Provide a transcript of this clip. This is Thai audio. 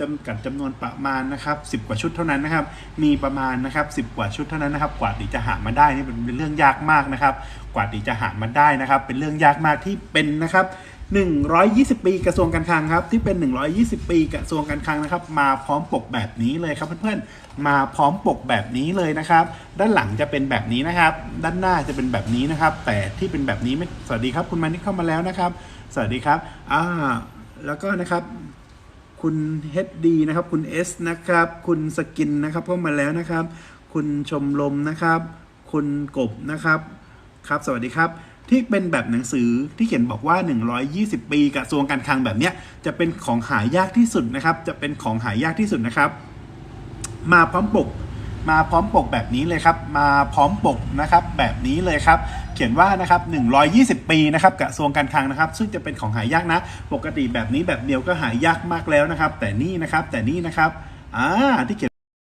จำกัดจำนวนประมาณนะครับสิบกว่าชุดเท่านั้นนะครับ มีประมาณนะครับสิบกว่าชุดเท่านั้นนะครับ กว่าตีจะหามาได้นี่เป็นเรื่องยากมากนะครับ กว่าตีจะหามาได้นะครับ เป็นเรื่องยากมากที่เป็นนะครับ120 ปีกระทรวงการคลังครับ ที่เป็น 120 ปีกระทรวงการคลังนะครับ มาพร้อมปกแบบนี้เลยครับเพื่อนๆมาพร้อมปกแบบนี้เลยนะครับ ด้านหลังจะเป็นแบบนี้นะครับ ด้านหน้าจะเป็นแบบนี้นะครับ แต่ที่เป็นแบบนี้ไม่สวัสดีครับ คุณมานิกเข้ามาแล้วนะครับ สวัสดีครับอ่าแล้วก็นะครับ คุณเฮดดีนะครับ คุณเอสนะครับ คุณสกินนะครับเข้ามาแล้วนะครับ คุณชมลมนะครับ คุณกบนะครับครับ สวัสดีครับ ที่เป็นแบบหนังสือที่เขียนบอกว่า 120 ปีกระทรวงการคลังแบบเนี้ยจะเป็นของหายากที่สุดนะครับ จะเป็นของหายากที่สุดนะครับ มาพร้อมปก มาพร้อมปกแบบนี้เลยครับ มาพร้อมปกนะครับแบบนี้เลยครับ เขียนว่านะครับ120 ปีนะครับกระทรวงการคลังนะครับ ซึ่งจะเป็นของหายากนะ ปกติแบบนี้แบบเดียวก็หายากมากแล้วนะครับ แต่นี่นะครับแต่นี่นะครับอ่าที่เขียน